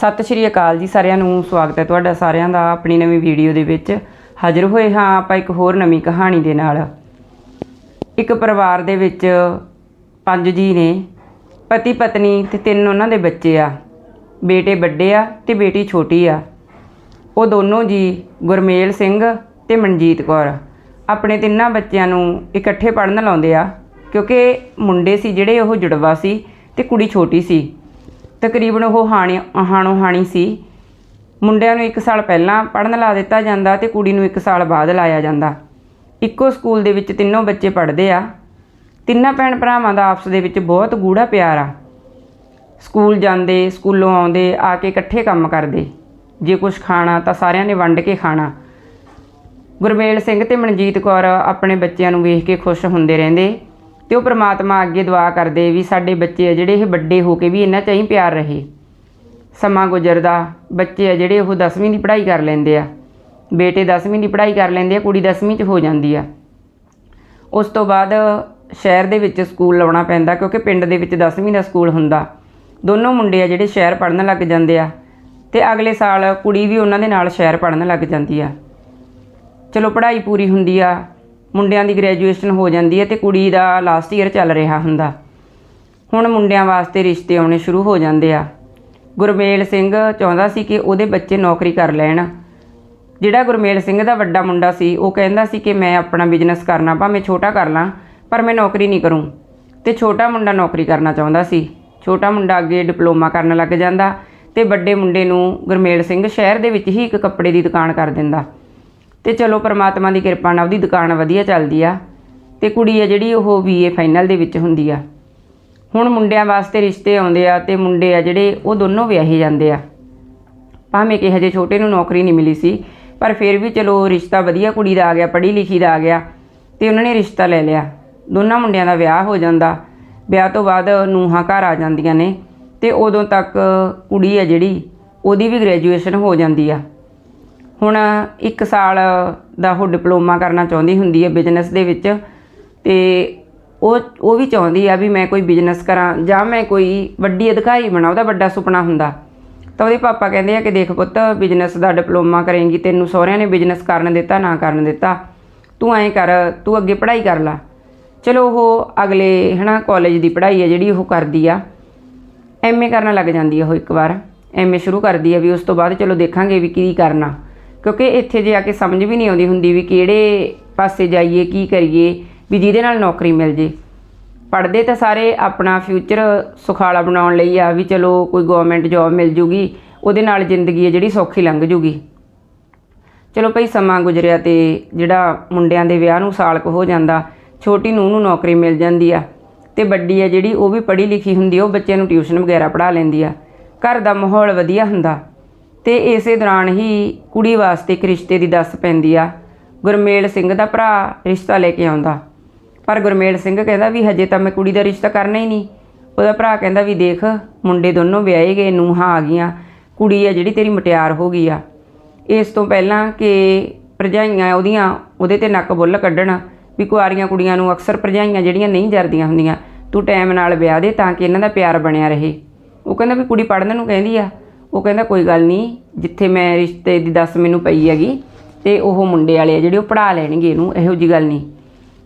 ਸਤਿ ਸ਼੍ਰੀ ਅਕਾਲ ਜੀ ਸਾਰਿਆਂ ਨੂੰ, ਸਵਾਗਤ ਹੈ ਤੁਹਾਡਾ ਸਾਰਿਆਂ ਦਾ ਆਪਣੀ ਨਵੀਂ ਵੀਡੀਓ ਦੇ ਵਿੱਚ। ਹਾਜ਼ਰ ਹੋਏ ਹਾਂ ਆਪਾਂ ਇੱਕ ਹੋਰ ਨਵੀਂ ਕਹਾਣੀ ਦੇ ਨਾਲ। ਇੱਕ ਪਰਿਵਾਰ ਦੇ ਵਿੱਚ ਪੰਜ ਜੀ ਨੇ, ਪਤੀ ਪਤਨੀ ਤੇ ਤਿੰਨ ਉਹਨਾਂ ਦੇ ਬੱਚੇ ਆ। ਬੇਟੇ ਵੱਡੇ ਆ ਤੇ ਬੇਟੀ ਛੋਟੀ ਆ। ਉਹ ਦੋਨੋਂ ਜੀ ਗੁਰਮੇਲ ਸਿੰਘ ਤੇ ਮਨਜੀਤ ਕੌਰ। ਆਪਣੇ ਤਿੰਨਾਂ ਬੱਚਿਆਂ ਨੂੰ ਇਕੱਠੇ ਪੜ੍ਹਨ ਲਾਉਂਦੇ ਆ, ਕਿਉਂਕਿ ਮੁੰਡੇ ਸੀ ਜਿਹੜੇ, ਉਹ ਜੁੜਵਾ ਸੀ ਤੇ ਕੁੜੀ ਛੋਟੀ ਸੀ। ਤਕਰੀਬਨ ਉਹ ਹਾਣੀ, ਹਾਣੋ ਹਾਣੀ ਸੀ। ਮੁੰਡਿਆਂ ਨੂੰ 1 ਸਾਲ ਪਹਿਲਾਂ ਪੜ੍ਹਨ ਲਾ ਦਿੱਤਾ ਜਾਂਦਾ ਤੇ ਕੁੜੀ ਨੂੰ 1 ਸਾਲ ਬਾਅਦ ਲਾਇਆ ਜਾਂਦਾ। ਇੱਕੋ ਸਕੂਲ ਦੇ ਵਿੱਚ ਤਿੰਨੋਂ ਬੱਚੇ ਪੜ੍ਹਦੇ ਆ। ਤਿੰਨਾਂ ਭੈਣ ਭਰਾਵਾਂ ਦਾ ਆਪਸ ਦੇ ਵਿੱਚ ਬਹੁਤ ਗੂੜਾ ਪਿਆਰ ਆ। ਸਕੂਲ ਜਾਂਦੇ, ਸਕੂਲੋਂ ਆਉਂਦੇ, ਆ ਕੇ ਇਕੱਠੇ ਕੰਮ ਕਰਦੇ। ਜੇ ਕੁਝ ਖਾਣਾ ਤਾਂ ਸਾਰਿਆਂ ਨੇ ਵੰਡ ਕੇ ਖਾਣਾ। ਗੁਰਮੇਲ ਸਿੰਘ ਤੇ ਮਨਜੀਤ ਕੌਰ ਆਪਣੇ ਬੱਚਿਆਂ ਨੂੰ ਵੇਖ ਕੇ ਖੁਸ਼ ਹੁੰਦੇ ਰਹਿੰਦੇ। ਤੇ ਉਹ ਪ੍ਰਮਾਤਮਾ ਅੱਗੇ ਦੁਆ ਕਰਦੇ ਵੀ ਸਾਡੇ ਬੱਚੇ ਆ ਜਿਹੜੇ ਇਹ ਵੱਡੇ ਹੋ ਕੇ ਵੀ ਇਹਨਾਂ 'ਚ ਹੀ ਪਿਆਰ ਰਹੇ। ਸਮਾਂ ਗੁਜ਼ਰਦਾ, ਬੱਚੇ ਆ ਜਿਹੜੇ ਉਹ 10ਵੀਂ ਦੀ ਪੜ੍ਹਾਈ ਕਰ ਲੈਂਦੇ ਆ। ਬੇਟੇ 10ਵੀਂ ਦੀ ਪੜ੍ਹਾਈ ਕਰ ਲੈਂਦੇ ਆ, ਕੁੜੀ 10ਵੀਂ 'ਚ ਹੋ ਜਾਂਦੀ ਆ। ਉਸ ਤੋਂ ਬਾਅਦ ਸ਼ਹਿਰ ਦੇ ਵਿੱਚ ਸਕੂਲ ਲਾਉਣਾ ਪੈਂਦਾ ਕਿਉਂਕਿ ਪਿੰਡ ਦੇ ਵਿੱਚ 10ਵੀਂ ਦਾ ਸਕੂਲ ਹੁੰਦਾ। ਦੋਨੋਂ ਮੁੰਡੇ ਆ ਜਿਹੜੇ ਸ਼ਹਿਰ ਪੜ੍ਹਨ ਲੱਗ ਜਾਂਦੇ ਆ ਤੇ ਅਗਲੇ ਸਾਲ ਕੁੜੀ ਵੀ ਉਹਨਾਂ ਦੇ ਨਾਲ ਸ਼ਹਿਰ ਪੜ੍ਹਨ ਲੱਗ ਜਾਂਦੀ ਆ। ਚਲੋ ਪੜ੍ਹਾਈ ਪੂਰੀ ਹੁੰਦੀ ਆ ਮੁੰਡਿਆਂ ਦੀ ਗ੍ਰੈਜੂਏਸ਼ਨ ਹੋ ਜਾਂਦੀ ਹੈ ਤੇ ਕੁੜੀ ਦਾ ਲਾਸਟ ਈਅਰ ਚੱਲ ਰਿਹਾ ਹੁੰਦਾ। ਹੁਣ ਮੁੰਡਿਆਂ ਵਾਸਤੇ ਰਿਸ਼ਤੇ ਆਉਣੇ ਸ਼ੁਰੂ ਹੋ ਜਾਂਦੇ ਆ। ਗੁਰਮੇਲ ਸਿੰਘ ਚਾਹੁੰਦਾ ਸੀ ਕਿ ਉਹਦੇ ਬੱਚੇ ਨੌਕਰੀ ਕਰ ਲੈਣ। ਜਿਹੜਾ ਗੁਰਮੇਲ ਸਿੰਘ ਦਾ ਵੱਡਾ ਮੁੰਡਾ ਸੀ, ਉਹ ਕਹਿੰਦਾ ਸੀ ਕਿ ਮੈਂ ਆਪਣਾ ਬਿਜ਼ਨਸ ਕਰਨਾ, ਭਾਵੇਂ ਛੋਟਾ ਕਰ ਲਾਂ, ਪਰ ਮੈਂ ਨੌਕਰੀ ਨਹੀਂ ਕਰੂੰ। ਤੇ ਛੋਟਾ ਮੁੰਡਾ ਨੌਕਰੀ ਕਰਨਾ ਚਾਹੁੰਦਾ ਸੀ। ਛੋਟਾ ਮੁੰਡਾ ਅੱਗੇ ਡਿਪਲੋਮਾ ਕਰਨ ਲੱਗ ਜਾਂਦਾ ਤੇ ਵੱਡੇ ਮੁੰਡੇ ਨੂੰ ਗੁਰਮੇਲ ਸਿੰਘ ਸ਼ਹਿਰ ਦੇ ਵਿੱਚ ਹੀ ਇੱਕ ਕੱਪੜੇ ਦੀ ਦੁਕਾਨ ਕਰ ਦਿੰਦਾ। ਤੇ ਚਲੋ ਪਰਮਾਤਮਾ ਦੀ ਕਿਰਪਾ ਨਾਲ ਉਹਦੀ ਦੁਕਾਨ ਵਧੀਆ ਚੱਲਦੀ ਆ। ਤੇ ਕੁੜੀ ਆ ਜਿਹੜੀ ਉਹ ਬੀਏ ਫਾਈਨਲ ਦੇ ਵਿੱਚ ਹੁੰਦੀ ਆ। ਹੁਣ ਮੁੰਡਿਆਂ ਵਾਸਤੇ ਰਿਸ਼ਤੇ ਆਉਂਦੇ ਆ ਤੇ ਮੁੰਡੇ ਆ ਜਿਹੜੇ ਉਹ ਦੋਨੋਂ ਵਿਆਹੇ ਜਾਂਦੇ ਆ। ਭਾਵੇਂ ਕਿ ਹਜੇ ਛੋਟੇ ਨੂੰ ਨੌਕਰੀ ਨਹੀਂ ਮਿਲੀ ਸੀ, ਪਰ ਫਿਰ ਵੀ ਚਲੋ ਰਿਸ਼ਤਾ ਵਧੀਆ ਕੁੜੀ ਦਾ ਆ ਗਿਆ ਪੜ੍ਹੀ ਲਿਖੀ ਦਾ ਆ ਗਿਆ ਤੇ ਉਹਨਾਂ ਨੇ ਰਿਸ਼ਤਾ ਲੈ ਲਿਆ। ਦੋਨਾਂ ਮੁੰਡਿਆਂ ਦਾ ਵਿਆਹ ਹੋ ਜਾਂਦਾ। ਵਿਆਹ ਤੋਂ ਬਾਅਦ ਨੂੰਹਾਂ ਘਰ ਆ ਜਾਂਦੀਆਂ ਨੇ ਤੇ ਉਦੋਂ ਤੱਕ ਕੁੜੀ ਆ ਜਿਹੜੀ ਉਹਦੀ ਵੀ ਗ੍ਰੈਜੂਏਸ਼ਨ ਹੋ ਜਾਂਦੀ ਆ। ਹੁਣ 1 ਸਾਲ ਦਾ ਉਹ ਡਿਪਲੋਮਾ ਕਰਨਾ ਚਾਹੁੰਦੀ ਹੁੰਦੀ ਹੈ ਬਿਜ਼ਨਸ ਦੇ ਵਿੱਚ ਤੇ ਉਹ ਉਹ ਵੀ ਚਾਹੁੰਦੀ ਆ ਵੀ ਮੈਂ ਕੋਈ ਬਿਜ਼ਨਸ ਕਰਾਂ ਜਾਂ ਮੈਂ ਕੋਈ ਵੱਡੀ ਅਧਿਕਾਰੀ ਬਣਾ, ਉਹਦਾ ਵੱਡਾ ਸੁਪਨਾ ਹੁੰਦਾ। ਤਾਂ ਉਹਦੇ ਪਾਪਾ ਕਹਿੰਦੇ ਆ ਕਿ ਦੇਖ ਪੁੱਤ, ਬਿਜ਼ਨਸ ਦਾ ਡਿਪਲੋਮਾ ਕਰੇਂਗੀ, ਤੈਨੂੰ ਸਹੁਰਿਆਂ ਨੇ ਬਿਜ਼ਨਸ ਕਰਨ ਦਿੱਤਾ, ਨਾ ਕਰਨ ਦਿੱਤਾ। ਤੂੰ ਐਂ ਕਰ, ਤੂੰ ਅੱਗੇ ਪੜ੍ਹਾਈ ਕਰ ਲੈ। ਚਲੋ ਉਹ ਅਗਲੇ, ਹਨਾ ਕਾਲਜ ਦੀ ਪੜ੍ਹਾਈ ਹੈ ਜਿਹੜੀ ਉਹ ਕਰਦੀ ਆ। ਐਮਏ ਕਰਨ ਲੱਗ ਜਾਂਦੀ ਆ ਉਹ ਇੱਕ ਵਾਰ। ਐਮਏ ਸ਼ੁਰੂ ਕਰਦੀ ਆ ਵੀ ਉਸ ਤੋਂ ਬਾਅਦ ਚਲੋ ਦੇਖਾਂਗੇ ਵੀ ਕੀ ਕਰਨਾ। ਕਿਉਂਕਿ ਇੱਥੇ ਜੇ ਆ ਕੇ ਸਮਝ ਵੀ ਨਹੀਂ ਆਉਂਦੀ ਹੁੰਦੀ ਵੀ ਕਿਹੜੇ ਪਾਸੇ ਜਾਈਏ, ਕੀ ਕਰੀਏ, ਵੀ ਜਿਹਦੇ ਨਾਲ ਨੌਕਰੀ ਮਿਲ ਜੇ। ਪੜ੍ਹਦੇ ਤਾਂ ਸਾਰੇ ਆਪਣਾ ਫਿਊਚਰ ਸੁਖਾਲਾ ਬਣਾਉਣ ਲਈ ਆ ਵੀ ਚਲੋ ਕੋਈ ਗਵਰਨਮੈਂਟ ਜੌਬ ਮਿਲ ਜੂਗੀ, ਉਹਦੇ ਨਾਲ ਜ਼ਿੰਦਗੀ ਹੈ ਜਿਹੜੀ ਸੌਖੀ ਲੰਘ ਜੂਗੀ। ਚਲੋ ਭਈ ਸਮਾਂ ਗੁਜ਼ਰਿਆ ਤੇ ਜਿਹੜਾ ਮੁੰਡਿਆਂ ਦੇ ਵਿਆਹ ਨੂੰ ਸਾਲ ਕੁ ਹੋ ਜਾਂਦਾ, ਛੋਟੀ ਨੂੰ ਨੂੰ ਨੌਕਰੀ ਮਿਲ ਜਾਂਦੀ ਆ। ਤੇ ਵੱਡੀ ਆ ਜਿਹੜੀ ਉਹ ਵੀ ਪੜ੍ਹੀ ਲਿਖੀ ਹੁੰਦੀ ਆ, ਉਹ ਬੱਚਿਆਂ ਨੂੰ ਟਿਊਸ਼ਨ ਵਗੈਰਾ ਪੜ੍ਹਾ ਲੈਂਦੀ ਆ। ਘਰ ਦਾ ਮਾਹੌਲ ਵਧੀਆ ਹੁੰਦਾ। ਤੇ ਇਸੇ ਦੌਰਾਨ ਹੀ ਕੁੜੀ ਵਾਸਤੇ ਇੱਕ ਰਿਸ਼ਤੇ ਦੀ ਦੱਸ ਪੈਂਦੀ ਆ। ਗੁਰਮੇਲ ਸਿੰਘ ਦਾ ਭਰਾ ਰਿਸ਼ਤਾ ਲੈ ਕੇ ਆਉਂਦਾ। ਪਰ ਗੁਰਮੇਲ ਸਿੰਘ ਕਹਿੰਦਾ ਵੀ ਹਜੇ ਤਾਂ ਮੈਂ ਕੁੜੀ ਦਾ ਰਿਸ਼ਤਾ ਕਰਨਾ ਹੀ ਨਹੀਂ। ਉਹਦਾ ਭਰਾ ਕਹਿੰਦਾ ਵੀ ਦੇਖ, ਮੁੰਡੇ ਦੋਨੋਂ ਵਿਆਹੇ ਗਏ, ਨੂੰਹਾਂ ਆ ਗਈਆਂ। ਕੁੜੀ ਆ ਜਿਹੜੀ ਤੇਰੀ ਮਟਿਆਰ ਹੋ ਗਈ ਆ। ਇਸ ਤੋਂ ਪਹਿਲਾਂ ਕਿ ਭਰਜਾਈਆਂ ਉਹਦੀਆਂ, ਉਹਦੇ ਤੇ ਨੱਕ ਬੁੱਲ ਕੱਢਣ ਵੀ ਕੁਆਰੀਆਂ ਕੁੜੀਆਂ ਨੂੰ ਅਕਸਰ ਭਰਜਾਈਆਂ ਜਿਹੜੀਆਂ ਨਹੀਂ ਜਰਦੀਆਂ ਹੁੰਦੀਆਂ, ਤੂੰ ਟਾਈਮ ਨਾਲ ਵਿਆਹ ਦੇ ਤਾਂ ਕਿ ਇਹਨਾਂ ਦਾ ਪਿਆਰ ਬਣਿਆ ਰਹੇ। ਉਹ ਕਹਿੰਦਾ ਵੀ ਕੁੜੀ ਪੜ੍ਹਨ ਨੂੰ ਕਹਿੰਦੀ ਆ। ਉਹ ਕਹਿੰਦਾ, ਕੋਈ ਗੱਲ ਨਹੀਂ, ਜਿੱਥੇ ਮੈਂ ਰਿਸ਼ਤੇ ਦੀ ਦੱਸ ਮੈਨੂੰ ਪਈ ਹੈਗੀ ਤੇ ਉਹ ਮੁੰਡੇ ਵਾਲੇ ਆ ਜਿਹੜੇ ਉਹ ਪੜ੍ਹਾ ਲੈਣਗੇ ਇਹਨੂੰ, ਇਹੋ ਜੀ ਗੱਲ ਨਹੀਂ।